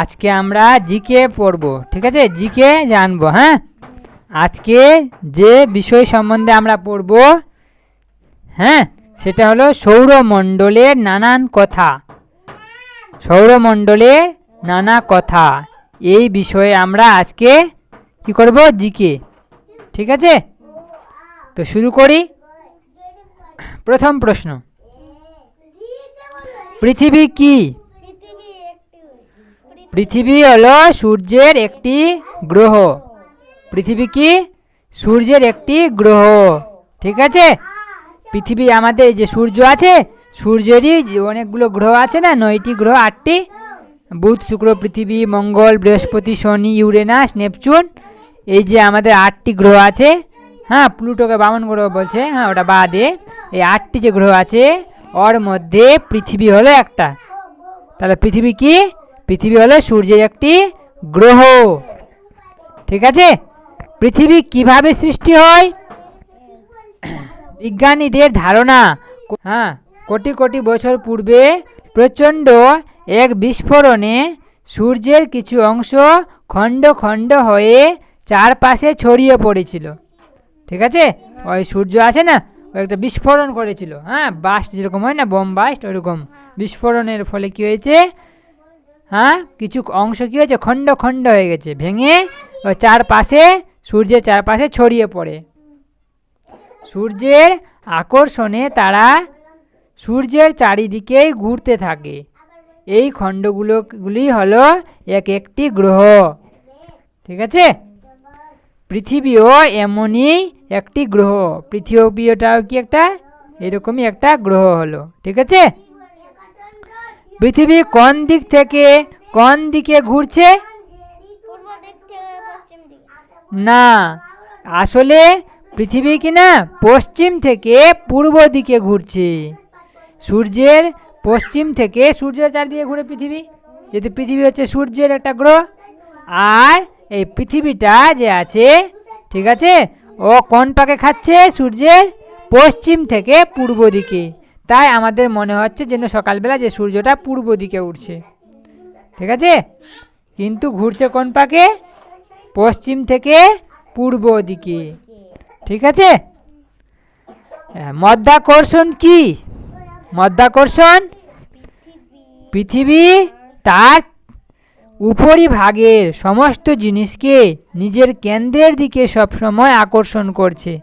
আজকে আমরা জিকে পড়ব, ঠিক আছে? জিকে জানব হ্যাঁ? আজকে যে বিষয় সম্বন্ধে আমরা পড়ব হ্যাঁ? সেটা হলো সৌরমণ্ডলের নানান কথা। সৌরমণ্ডলের নানা কথা। এই বিষয়ে আমরা আজকে কি করব? জিকে ঠিক আছে? তো শুরু করি। প্রথম প্রশ্ন। পৃথিবী কি? পৃথিবী হলো সূর্যের একটি গ্রহ। পৃথিবী কি? সূর্যের একটি গ্রহ। ঠিক আছে? পৃথিবী আমাদের যে সূর্য আছে, সূর্যেরই অনেকগুলো গ্রহ আছে না, নয়টি গ্রহ, আটটি। বুধ, শুক্র, পৃথিবী, মঙ্গল, বৃহস্পতি, শনি, ইউরেনাস, নেপচুন। এই যে আমাদের আটটি গ্রহ আছে হ্যাঁ প্লুটোকে বামন গ্রহ বলছে হ্যাঁ ওটা বাদে। এই আটটি যে গ্রহ আছে, ওর মধ্যে পৃথিবী হলো একটা। তাহলে পৃথিবী কি? পৃথিবী হলো সূর্যের একটি গ্রহ। ঠিক আছে? পৃথিবী কীভাবে সৃষ্টি হয়? বিজ্ঞানীদের ধারণা হ্যাঁ কোটি কোটি বছর পূর্বে প্রচণ্ড এক বিস্ফোরণে সূর্যের কিছু অংশ খণ্ড খণ্ড হয়ে চারপাশে ছড়িয়ে পড়েছিল। ঠিক আছে? ওই সূর্য আছে না ও একটা বিস্ফোরণ করেছিল। হ্যাঁ বাস্ট যেরকম হয় না বোম বাস্ট ওরকম। বিস্ফোরণের ফলে কি হয়েছে? হ্যাঁ? কিছু অংশ কী হয়েছে? খণ্ড খণ্ড হয়ে গেছে। ভেঙে ও চারপাশে, সূর্যের চারপাশে ছড়িয়ে পড়ে। সূর্যের আকর্ষণে তারা সূর্যের চারিদিকেই ঘুরতে থাকে। এই খণ্ডগুলো গুলি হলো এক একটি গ্রহ। ঠিক আছে? পৃথিবীও এমনই একটি গ্রহ। পৃথিবীটাও কি একটা? এরকমই একটা গ্রহ হলো। ঠিক আছে? পৃথিবী কোন দিক থেকে কোন দিকে ঘুরছে? না আসলে পৃথিবী কি না পশ্চিম থেকে পূর্ব দিকে ঘুরছে। সূর্যের পশ্চিম থেকে সূর্যের চারদিকে ঘুরে পৃথিবী। যেহেতু পৃথিবী হচ্ছে সূর্যের একটা গ্রহ আর এই পৃথিবীটা যে আছে ঠিক আছে ও কোন পাকে খাচ্ছে? সূর্যের পশ্চিম থেকে পূর্ব দিকে। তাই আমাদের মনে হচ্ছে যেন সকালবেলা যে সূর্যটা পূর্ব দিকে উঠছে। ঠিক আছে? কিন্তু ঘুরছে কোন পাকে? পশ্চিম থেকে পূর্ব দিকে। ঠিক আছে? হ্যাঁ, মধ্যাকর্ষণ কি? মধ্যাকর্ষণ? পৃথিবী তার উপরিভাগের সমস্ত জিনিসকে নিজের কেন্দ্রের দিকে সবসময় আকর্ষণ করছে।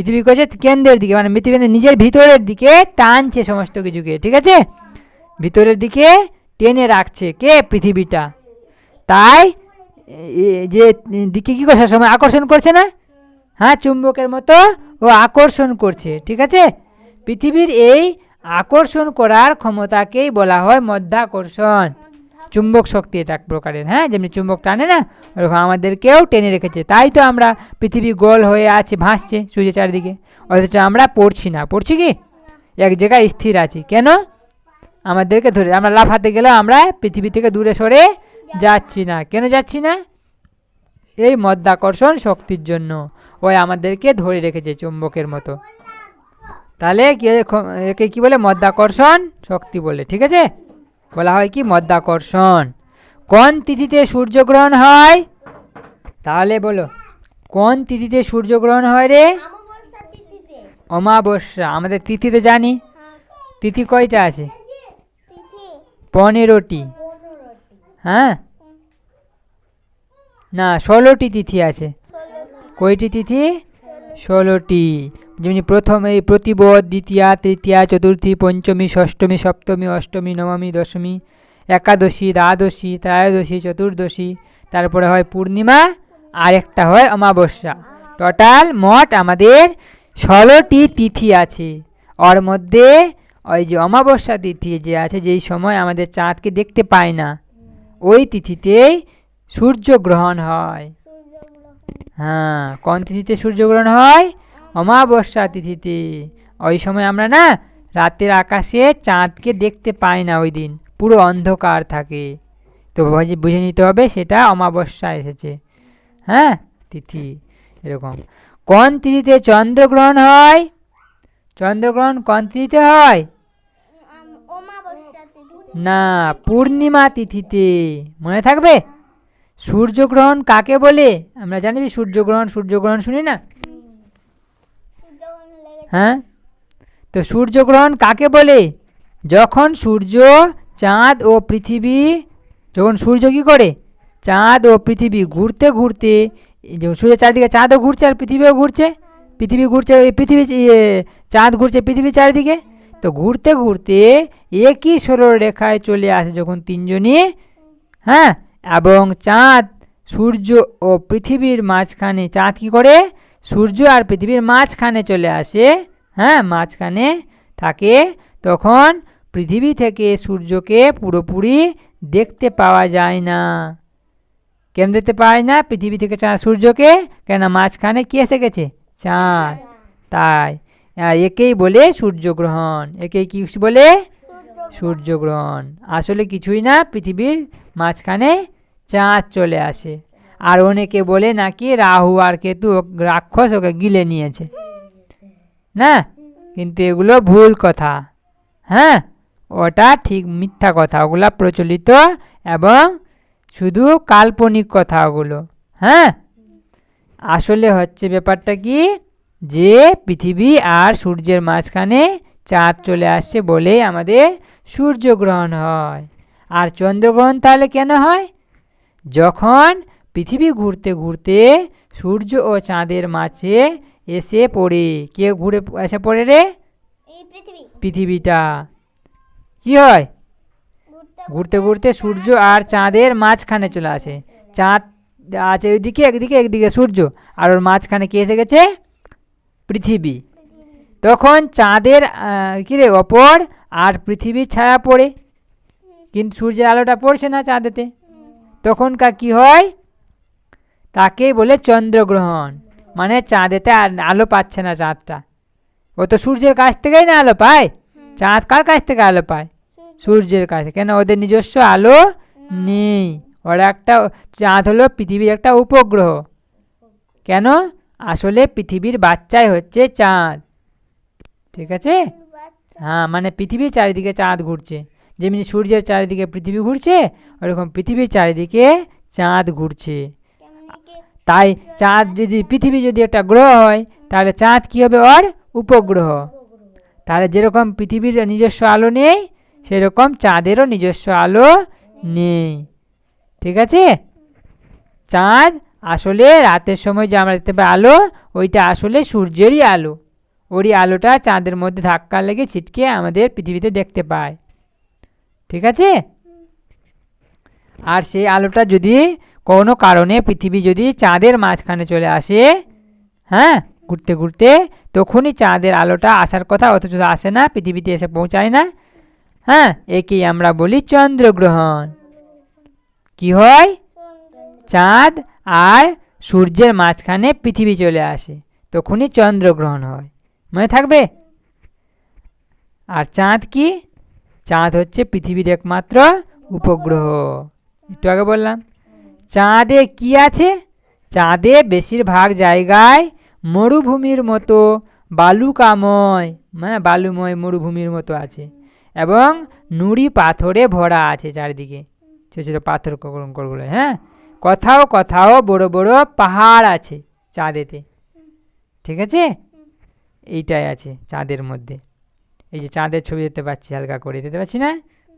পৃথিবী করছে কেন্দ্রের দিকে মানে পৃথিবী নিজের ভিতরের দিকে টানছে সমস্ত কিছুকে, ঠিক আছে? ভিতরের দিকে টেনে রাখছে কে? পৃথিবীটা। তাই যে দিকে কী করছে? সময় আকর্ষণ করছে না? হ্যাঁ চুম্বকের মতো ও আকর্ষণ করছে, ঠিক আছে? পৃথিবীর এই আকর্ষণ করার ক্ষমতাকেই বলা হয় মধ্যাকর্ষণ। চুম্বক শক্তি এটা এক প্রকারের হ্যাঁ? যেমনি চুম্বক টানে না, ওরকম আমাদেরকেও টেনে রেখেছে। তাই তো আমরা পৃথিবী গোল হয়ে আছে, ভাসছে সূর্যের চারিদিকে। অথচ আমরা পড়ছি না। পড়ছি কি? এক জায়গায় স্থির আছি। কেন? আমাদেরকে ধরে, আমরা লাফাতে গেলেও আমরা পৃথিবী থেকে দূরে সরে যাচ্ছি না। কেন যাচ্ছি না? এই মধ্যাকর্ষণ শক্তির জন্য। ওই আমাদেরকে ধরে রেখেছে চুম্বকের মতো। তাহলে একে কি বলে? মধ্যাকর্ষণ শক্তি বলে। ঠিক আছে? বলা হয় কি? মধ্যাকর্ষণ। কোন তিথিতে সূর্যগ্রহণ হয়? তাহলে বলো, কোন তিথিতে সূর্যগ্রহণ হয় রে? অমাবস্যা। আমাদের তিথিতে জানি। তিথি কয়টা আছে? পনেরোটি। হ্যাঁ? না, ষোলোটি তিথি আছে। কয়টি তিথি? ষোলোটি। যেমনি প্রথম প্রতিবোধ, দ্বিতীয়া, তৃতীয়া, চতুর্থী, পঞ্চমী, ষষ্ঠমী, সপ্তমী, অষ্টমী, নবমী, দশমী, একাদশী, দ্বাদশী, ত্রয়োদশী, চতুর্দশী, তারপরে হয় পূর্ণিমা আর একটা হয় অমাবস্যা। টোটাল মোট আমাদের ষোলোটি তিথি আছে। ওর মধ্যে ওই যে অমাবস্যা তিথি যে আছে, যেই সময় আমাদের চাঁদকে দেখতে পায় না, ওই তিথিতেই সূর্যগ্রহণ হয়। হ্যাঁ কোন তিথিতে সূর্যগ্রহণ হয়? অমাবস্যা তিথিতে। ওই সময় আমরা না রাতের আকাশে চাঁদকে দেখতে পাই না ওই দিন পুরো অন্ধকার থাকে। তো বুঝে নিতে হবে সেটা অমাবস্যা এসেছে। হ্যাঁ তিথি এরকম। কোন তিথিতে চন্দ্রগ্রহণ হয়? চন্দ্রগ্রহণ কোন তিথিতে হয়? না পূর্ণিমা তিথিতে। মনে থাকবে? সূর্যগ্রহণ কাকে বলে? আমরা জানি যে সূর্যগ্রহণ সূর্যগ্রহণ শুনি না? হ্যাঁ? তো সূর্যগ্রহণ কাকে বলে? যখন সূর্য চাঁদ ও পৃথিবী যখন সূর্য কী করে? চাঁদ ও পৃথিবী ঘুরতে ঘুরতে এই যে সূর্যের চারিদিকে চাঁদও ঘুরছে আর পৃথিবীও ঘুরছে। পৃথিবী ঘুরছে এই পৃথিবী চাঁদ ঘুরছে পৃথিবীর চারিদিকে। তো ঘুরতে ঘুরতে একই সরল রেখায় চলে আসে যখন তিনজনই হ্যাঁ? এবং চাঁদ, সূর্য ও পৃথিবীর মাঝখানে, চাঁদ কী করে? সূর্য আর পৃথিবীর মাঝখানে চলে আসে হ্যাঁ মাঝখানে থাকে। তখন পৃথিবী থেকে সূর্যকে পুরোপুরি দেখতে পাওয়া যায় না। কেন দেখতে পাওয়া না? পৃথিবী থেকে চাঁদ সূর্যকে? কেন মাঝখানে কে এসে গেছে চাঁদ। তাই একেই বলে সূর্যগ্রহণ একেই কি বলে? সূর্যগ্রহণ। আসলে কিছুই না, পৃথিবীর মাঝখানে চাঁদ চলে আসে। আর অনেকে বলে নাকি রাহু আর কেতু রাক্ষস ওকে গিলে নিয়েছে। না, কিন্তু এগুলো ভুল কথা। হ্যাঁ ওটা ঠিক মিথ্যা কথা। ওগুলা প্রচলিত এবং শুধু কাল্পনিক কথা ওগুলো। হ্যাঁ আসলে হচ্ছে ব্যাপারটা কি? যে পৃথিবী আর সূর্যের মাঝখানে চাঁদ চলে আসছে বলেই আমাদের সূর্যগ্রহণ হয়। আর চন্দ্রগ্রহণ তাহলে কেন হয়? যখন পৃথিবী ঘুরতে ঘুরতে সূর্য ও চাঁদের মাঝে এসে পড়ে কে ঘুরে এসে পড়ে রে? পৃথিবীটা। কি হয়? ঘুরতে ঘুরতে সূর্য আর চাঁদের মাঝখানে চলে আসে। চাঁদ আছে ওইদিকে একদিকে একদিকে সূর্য। আর ওর মাঝখানে কে এসে গেছে? পৃথিবী। তখন চাঁদের কি রে অপর আর পৃথিবীর ছায়া পড়ে, কিন্তু সূর্যের আলোটা পড়ছে না চাঁদেতে। তখনকার কি হয়? তাকেই বলে চন্দ্রগ্রহণ। মানে চাঁদেতে আলো পাচ্ছে না চাঁদটা। ও তো সূর্যের কাছ থেকেই না আলো পায়। চাঁদ কার কাছ থেকে আলো পায়? সূর্যের কাছে কেন? ওদের নিজস্ব আলো নেই। ওরা একটা চাঁদ হলো পৃথিবীর একটা উপগ্রহ। কেন? আসলে পৃথিবীর বাচ্চাই হচ্ছে চাঁদ। ঠিক আছে? হ্যাঁ মানে পৃথিবীর চারিদিকে চাঁদ ঘুরছে। যেমনি সূর্যের চারিদিকে পৃথিবী ঘুরছে, ওরকম পৃথিবীর চারিদিকে চাঁদ ঘুরছে। তাই চাঁদ যদি, পৃথিবী যদি একটা গ্রহ হয়, তাহলে চাঁদ কী হবে ওর? উপগ্রহ। তাহলে যেরকম পৃথিবীর নিজস্ব আলো নেই, সেরকম চাঁদেরও নিজস্ব আলো নেই। ঠিক আছে? চাঁদ আসলে রাতের সময় যে আমরা দেখতে পাই আলো, ওইটা আসলে সূর্যেরই আলো। ওরই আলোটা চাঁদের মধ্যে ধাক্কা লেগে ছিটকে আমাদের পৃথিবীতে দেখতে পায়। ঠিক আছে? আর সেই আলোটা যদি কোনো কারণে পৃথিবী যদি চাঁদের মাঝখানে চলে আসে হ্যাঁ ঘুরতে ঘুরতে, তখনই চাঁদের আলোটা আসার কথা অথচ আসে না, পৃথিবীতে এসে পৌঁছায় না। হ্যাঁ একেই আমরা বলি চন্দ্রগ্রহণ। কি হয়? চাঁদ আর সূর্যের মাঝখানে পৃথিবী চলে আসে, তখনই চন্দ্রগ্রহণ হয়। মনে থাকবে? আর চাঁদ কি? চাঁদ হচ্ছে পৃথিবীর একমাত্র উপগ্রহ। একটু আগে বললাম। চাঁদে কি আছে? চাঁদে বেশিরভাগ জায়গায় মরুভূমির মতো বালুকাময় মানে বালুময় মরুভূমির মতো আছে এবং নুড়ি পাথরে ভরা আছে চারিদিকে। ছোটো ছোটো পাথর কঙ্করগুলো হ্যাঁ? কোথাও কোথাও বড় বড় পাহাড় আছে চাঁদেতে। ঠিক আছে? এইটাই আছে চাঁদের মধ্যে। এই যে চাঁদের ছবি দেখতে পাচ্ছি হালকা করে। দেখতে পাচ্ছি না?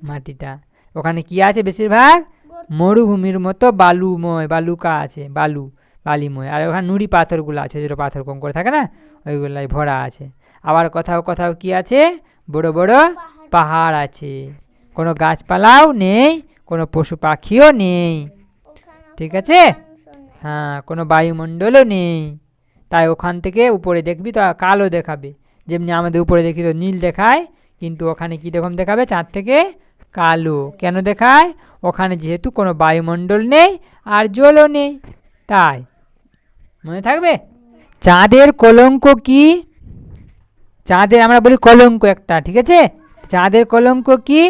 মাটিটা। ওখানে কি আছে বেশিরভাগ? মরুভূমির মতো বালুময় বালুকা আছে বালু বালিময়। আর ওখানে নুড়ি পাথরগুলো আছে যেটা পাথর কম করে থাকে না? ওইগুলাই ভরা আছে। আবার কোথাও কোথাও কি আছে? বড় বড় পাহাড়। আছে। কোনো গাছপালাও নেই কোনো পশু পাখিও নেই। ঠিক আছে? হ্যাঁ কোনো বায়ুমণ্ডলও নেই। তাই ওখান থেকে উপরে দেখবি তো কালো দেখাবে। যেমনি আমাদের উপরে দেখি তো নীল দেখায়, কিন্তু ওখানে কি রকম দেখাবে? চাঁদ থেকে কালো। কেন দেখায়? ওখানে যেহেতু কোনো বায়ুমণ্ডল নেই আর জলও নেই। তাই। মনে থাকবে? চাঁদের কলঙ্ক কি? চাঁদের আমরা বলি কলঙ্ক একটা, ঠিক আছে? চাঁদের কলঙ্ক কি?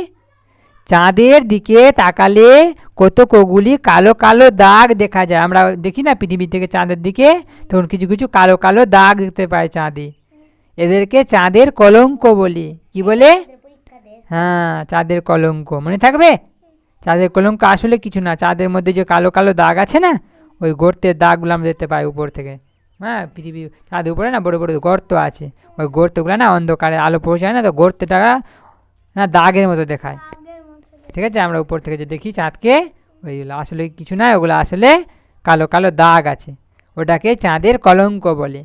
চাঁদের দিকে তাকালে কত কগুলি কালো কালো দাগ দেখা যায়। আমরা দেখি না পৃথিবী থেকে চাঁদের দিকে? তখন কিছু কিছু কালো কালো দাগ দেখতে পাই চাঁদে। এদেরকে চাঁদের কলঙ্ক বলি। কি বলে? হ্যাঁ চাঁদের কলঙ্ক। মনে থাকবে? চাঁদের কলঙ্ক আসলে কিছু না। চাঁদের মধ্যে যে কালো কালো দাগ আছে না, ওই গর্তের দাগগুলো আমরা দেখতে পাই উপর থেকে। হ্যাঁ পৃথিবী চাঁদের উপরে না বড় বড় গর্ত আছে। ওই গর্তগুলো না অন্ধকারে আলো পৌঁছায় না, তো গর্তটা না দাগের মতো দেখায়। ঠিক আছে? আমরা উপর থেকে যে দেখি চাঁদকে ওইগুলো আসলে কিছু নয়, ওগুলো আসলে কালো কালো দাগ আছে। ওটাকে চাঁদের কলঙ্ক বলে।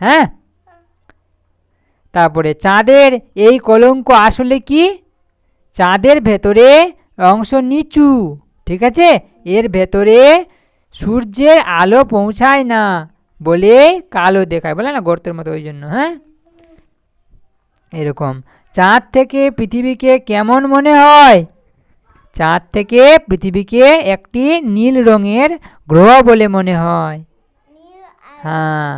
হ্যাঁ? তারপরে চাঁদের এই কলঙ্ক আসলে কি? চাঁদের ভেতরে অংশ নিচু, ঠিক আছে? এর ভেতরে সূর্যের আলো পৌঁছায় না বলে কালো দেখায়, বলে না? গর্তের মতো ওই জন্য হ্যাঁ? এরকম। চাঁদ থেকে পৃথিবীকে কেমন মনে হয়? চাঁদ থেকে পৃথিবীকে একটি নীল রঙের গ্রহ বলে মনে হয়। হ্যাঁ।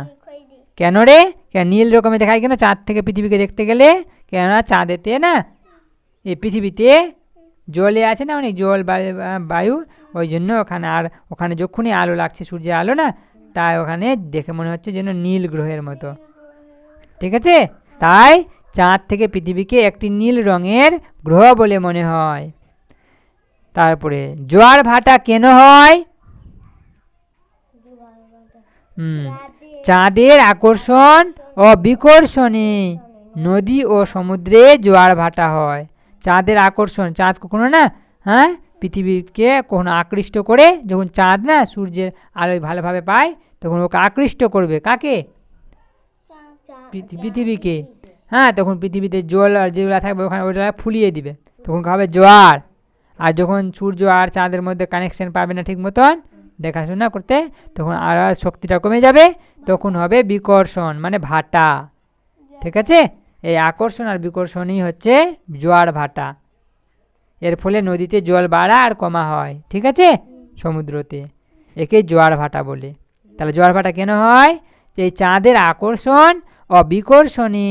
কেন রে? কেন নীল রকমের দেখায় কেন? চাঁদ থেকে পৃথিবীকে দেখতে গেলে? কেননা চাঁদেতে না এই পৃথিবীতে জলে আছে না অনেক জল বায়ু ওই জন্য ওখানে আর ওখানে যখনই আলো লাগছে সূর্যের আলো না তাই ওখানে দেখে মনে হচ্ছে যেন নীল গ্রহের মতো। ঠিক আছে? তাই চাঁদ থেকে পৃথিবীকে একটি নীল রঙের গ্রহ বলে মনে হয়। তারপরে, জোয়ার ভাটা কেন হয়? চাঁদের আকর্ষণ ও বিকর্ষণে। নদী ও সমুদ্রে জোয়ার ভাটা হয়। চাঁদের আকর্ষণ, চাঁদ কখনো না হ্যাঁ? পৃথিবীকে কখনো আকৃষ্ট করে, যখন চাঁদ না, সূর্যের আলোয় ভালোভাবে পায়, তখন ওকে আকৃষ্ট করবে। কাকে? পৃথিবীকে। হ্যাঁ তখন পৃথিবীতে জল আর যেগুলো থাকবে, ওখানে ওটা ফুলিয়ে দিবে। তখন হবে জোয়ার। আর যখন সূর্য আর চাঁদের মধ্যে কানেকশন পাবে না ঠিক মতন, দেখাশোনা করতে, তখন আর শক্তিটা কমে যাবে, তখন হবে বিকর্ষণ মানে ভাটা। ঠিক আছে? এই আকর্ষণ আর বিকর্ষণই হচ্ছে জোয়ার ভাটা। এর ফলে নদীতে জল বাড়া আর কমা হয়, ঠিক আছে? সমুদ্রতে। একে জোয়ার ভাটা বলে। তাহলে জোয়ার ভাটা কেন হয়? এই চাঁদের আকর্ষণ ও বিকর্ষণে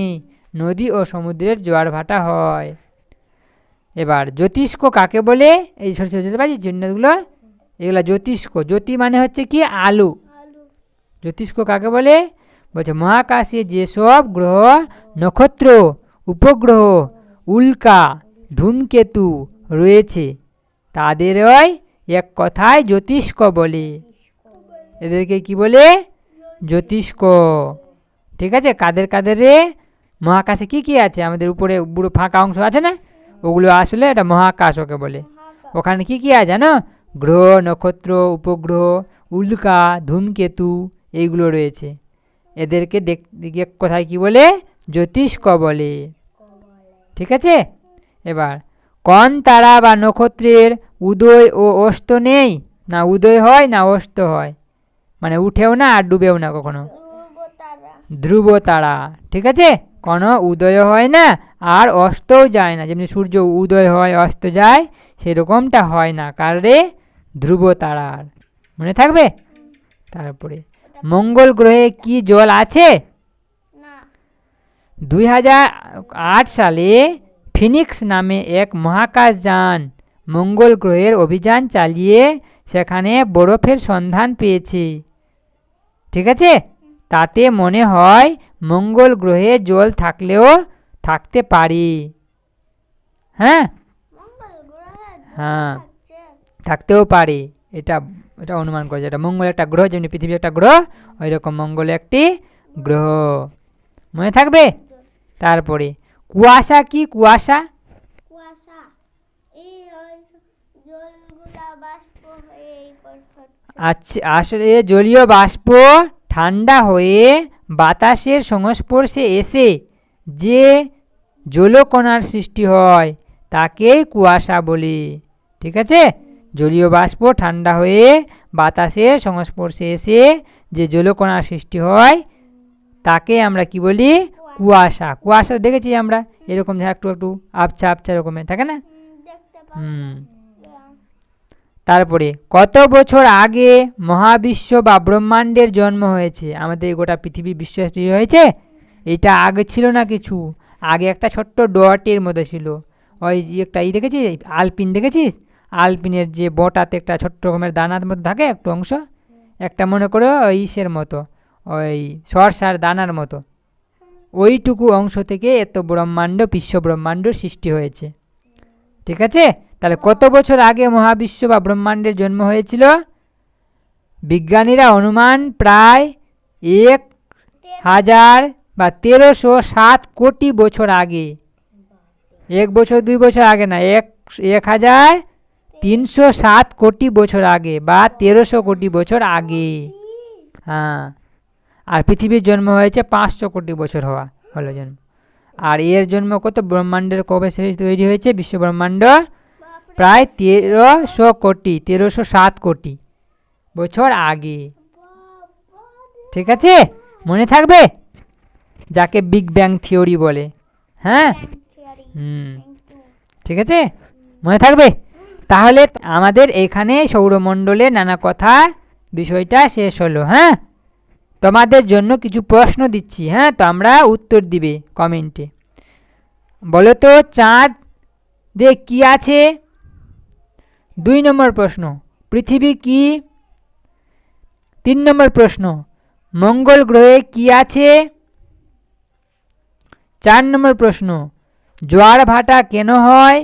নদী ও সমুদ্রের জোয়ার ভাটা হয়। এবার জ্যোতিষ্ক কাকে বলে? এই ছোটো যেতে পারছি চিহ্নগুলো এগুলো জ্যোতিষ্ক। জ্যোতি মানে হচ্ছে কি? আলু। জ্যোতিষ্ক কাকে বলে? বলছে, মহাকাশে যেসব গ্রহ, নক্ষত্র, উপগ্রহ, উল্কা, ধূমকেতু রয়েছে তাদেরই এক কথায় জ্যোতিষ্ক বলে। এদেরকে কি বলে? জ্যোতিষ্ক। ঠিক আছে? কাদের কাদের রে? মহাকাশে কি কি আছে? আমাদের উপরে বুড়ো ফাঁকা অংশ আছে না? ওগুলো আসলে এটা মহাকাশ ওকে বলে। ওখানে কি কী আছে জানো? গ্রহ নক্ষত্র উপগ্রহ উল্কা ধূমকেতু এইগুলো রয়েছে। এদেরকে দেখ কোথায় কি বলে? জ্যোতিষ্ক বলে। ঠিক আছে? এবার কন তারা বা নক্ষত্রের উদয় ও অস্ত নেই? না উদয় হয় না অস্ত হয়। মানে উঠেও না আর ডুবেও না কখনো। ধ্রুব তারা। ঠিক আছে? কোনো উদয় হয় না আর অস্তও যায় না। যেমনি সূর্য উদয় হয় অস্ত যায় সেরকমটা হয় না। কারে ধ্রুব তারার। মনে থাকবে? তারপরে মঙ্গল গ্রহে কি জল আছে? দুই হাজার আট সালে ফিনিক্স নামে এক মহাকাশ যান মঙ্গল গ্রহের অভিযান চালিয়ে সেখানে বরফের সন্ধান পেয়েছে। ঠিক আছে? তাতে মনে হয় মঙ্গল গ্রহে জল থাকলেও থাকতে পারি। হ্যাঁ? হ্যাঁ। থাকতেও পারি। এটা এটা অনুমান করেছে এটা মঙ্গল একটা গ্রহ যেমনি পৃথিবী একটা গ্রহ ওই রকম মঙ্গল একটি গ্রহ। মনে থাকবে? তারপরে কুয়াশা কি কুয়াশা? আচ্ছা আসলে জলীয় বাষ্প ঠান্ডা হয়ে বাতাসের সংস্পর্শে এসে যে জলকণার সৃষ্টি হয় তাকেই কুয়াশা বলি। ঠিক আছে? জলীয় বাষ্প ঠান্ডা হয়ে বাতাসের সংস্পর্শে এসে যে জলকণার সৃষ্টি হয় তাকে আমরা কি বলি? কুয়াশা। কুয়াশা দেখেছি আমরা। এরকম একটু একটু আবছা আবছা রকমের থাকে না? হুম, তারপরে, কত বছর আগে মহাবিশ্ব বা ব্রহ্মাণ্ডের জন্ম হয়েছে? আমাদের গোটা পৃথিবী বিশ্ব হয়েছে? এটা আগে ছিল না কিছু। আগে একটা ছোট্ট ডটের মধ্যে ছিল। ওই একটা ই দেখেছিস? আলপিন দেখেছিস? আলপিনের যে বটাতে একটা ছোট্ট রকমের দানার মতো থাকে একটু অংশ? একটা মনে করো ওই ইসের মতো। ওই সরষার দানার মতো। ওইটুকু অংশ থেকে এত ব্রহ্মাণ্ড, বিশ্ব ব্রহ্মাণ্ড সৃষ্টি হয়েছে। ঠিক আছে? তাহলে কত বছর আগে মহাবিশ্ব বা ব্রহ্মাণ্ডের জন্ম হয়েছিল? বিজ্ঞানীরা অনুমান প্রায় এক হাজার বা তেরোশো সাত কোটি বছর আগে। এক বছর, দুই বছর আগে না, এক এক হাজার তিনশো সাত কোটি বছর আগে বা তেরোশো কোটি বছর আগে। হ্যাঁ। আর পৃথিবীর জন্ম হয়েছে পাঁচশো কোটি বছর হওয়া, হলো জন্ম। আর এর জন্ম কত? ব্রহ্মাণ্ডের কবে তৈরি হয়েছে? বিশ্ব ব্রহ্মাণ্ড প্রায় তেরোশো কোটি তেরোশো সাত কোটি বছর আগে। ঠিক আছে? মনে থাকবে? যাকে বিগ ব্যাং থিওরি বলে। হ্যাঁ? হুম। ঠিক আছে? মনে থাকবে? তাহলে আমাদের এখানে সৌরমণ্ডলে নানা কথা বিষয়টা শেষ হলো হ্যাঁ? তোমাদের জন্য কিছু প্রশ্ন দিচ্ছি হ্যাঁ? তো আমরা উত্তর দিবে কমেন্টে। বলো তো চাঁদ দে কি আছে? দুই নম্বর প্রশ্ন, পৃথিবী কি? তিন নম্বর প্রশ্ন, মঙ্গল গ্রহে কি আছে? চার নম্বর প্রশ্ন, জোয়ার ভাটা কেন হয়?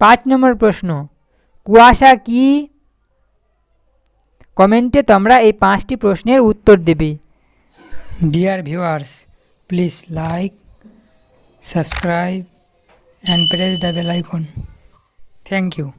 পাঁচ নম্বর প্রশ্ন, কুয়াশা কি? কমেন্টে তোমরা এই পাঁচটি প্রশ্নের উত্তর দেবে। Dear viewers please like subscribe and press the bell icon. Thank you.